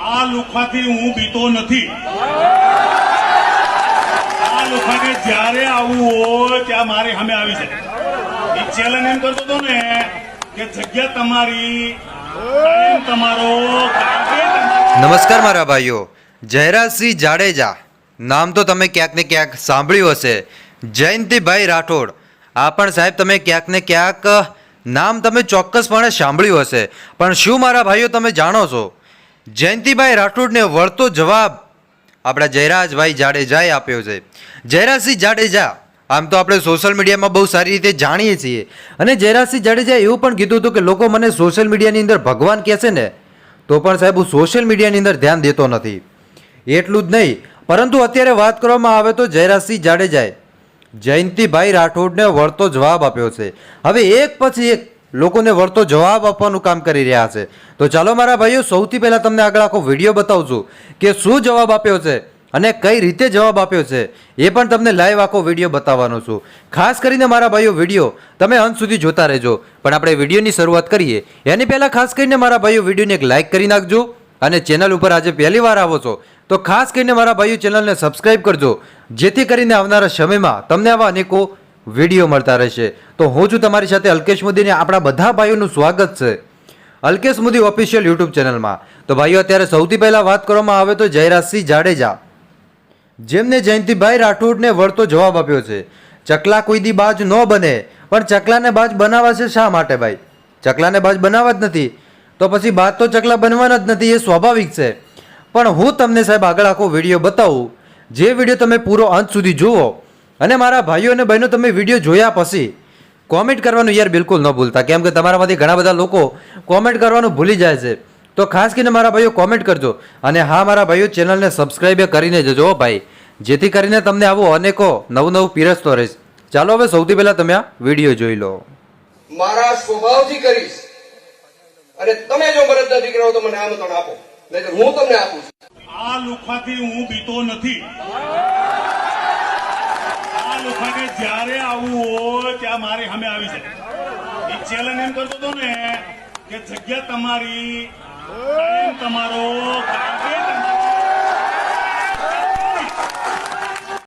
આ લુખાથી હું બીતો નથી. આ લુખાને જ્યારે આવવું હોય ત્યાં મારી સામે આવી જાય. એ ચેલેન્જ એમ કરતો હતો ને કે જગ્યા તમારી તમારો. નમસ્કાર મારા ભાઈઓ. જયરાજસિંહ જાડેજા. નામ તો તમે ક્યાંક ને ક્યાંક સાંભળ્યું હશે. જયંતિભાઈ રાઠોડ. આ પણ સાહેબ તમે ક્યાંક ને ક્યાંક, નામ તમે ચોક્કસપણે સાંભળ્યું હશે. પણ શું મારા ભાઈઓ તમે જાણો છો? જયંતિભાઈ રાઠોડને વળતો જવાબ આપણા જયરાજભાઈ જાડેજાએ આપ્યો છે. જયરાજસિંહ જાડેજા, આમ તો આપણે સોશિયલ મીડિયામાં બહુ સારી રીતે જાણીએ છીએ. અને જયરાજસિંહ જાડેજાએ એવું પણ કીધું હતું કે લોકો મને સોશિયલ મીડિયાની અંદર ભગવાન કહે છે ને, તો પણ સાહેબ હું સોશિયલ મીડિયાની અંદર ધ્યાન દેતો નથી. એટલું જ નહીં, પરંતુ અત્યારે વાત કરવામાં આવે તો જયરાજસિંહ જાડેજાએ જયંતિભાઈ રાઠોડને વળતો જવાબ આપ્યો છે. હવે એક પછી એક લોકોને વળતો જવાબ આપવાનું કામ કરી રહ્યા છે. તો ચાલો મારા ભાઈઓ, સૌથી પહેલાં તમને આગળ આખો વીડિયો બતાવું છું કે શું જવાબ આપ્યો છે અને કઈ રીતે જવાબ આપ્યો છે એ પણ તમને લાઈવ આખો વીડિયો બતાવવાનો છું. ખાસ કરીને મારા ભાઈઓ, વીડિયો તમે અંત સુધી જોતા રહેજો. પણ આપણે વિડીયોની શરૂઆત કરીએ. એની પહેલાં ખાસ કરીને મારા ભાઈઓ, વિડીયોને એક લાઇક કરી નાખજો અને ચેનલ ઉપર આજે પહેલી વાર આવો છો, તો ખાસ કરીને મારા ભાઈઓ, ચેનલને સબસ્ક્રાઈબ કરજો. જેથી કરીને આવનારા સમયમાં તમને આવા અનેકો વીડિયો મળતા રહેશે. તો હું છું તમારી સાથે અલ્કેશ મોદીને આપણા બધા ભાઈઓનું સ્વાગત છે. અલ્કેશ મોદી ઓફિશિયલ યુટ્યુબ ચેનલમાં. તો ભાઈઓ, અત્યારે સૌથી પહેલાં વાત કરવામાં આવે તો જયરાજસિંહ જાડેજા. જેમને જયંતિભાઈ રાઠોડને વળતો જવાબ આપ્યો છે. ચકલા કોઈ દી બાજ ન બને. પણ ચકલાને બાજ બનાવવા છે શા માટે ભાઈ? ચકલાને બાજ બનાવવા જ નથી. તો પછી બાજ તો ચકલા બનવાના જ નથી, એ સ્વાભાવિક છે. પણ હું તમને સાહેબ આગળ આખો વીડિયો બતાવું. જે વીડિયો તમે પૂરો અંત સુધી જુઓ અને મારા ભાઈઓ અને બહેનો તમે વીડિયો જોયા પછી કોમેન્ટ કરવાનું યાર બિલકુલ ન ભૂલતા. કેમ કે તમારામાંથી ઘણા બધા લોકો કોમેન્ટ કરવાનું ભૂલી જાય છે. તો ખાસ કરીને મારા ભાઈઓ કોમેન્ટ કરજો. અને હા મારા ભાઈઓ ચેનલને સબસ્ક્રાઈબ કરીને જજો ભાઈ. જેથી કરીને તમને આવો અનેકો નવું નવું પીરસતો રહીશ. ચાલો હવે સૌથી પહેલા તમે આ વીડિયો જોઈ લો. મારા સ્વભાવથી કરીશ. અને તમે જો મદદ નથી કરો તો મને આમંત્રણ આપો. નહીં હું તમને આપું છું. આ લુખાથી હું બીતો નથી. લુખાને જ્યારે આવવું હોય ત્યાં મારે અમે આવી જાય એ ચેલેન્જ એમ કરતો હતો ને કે જગ્યા તમારી તમારો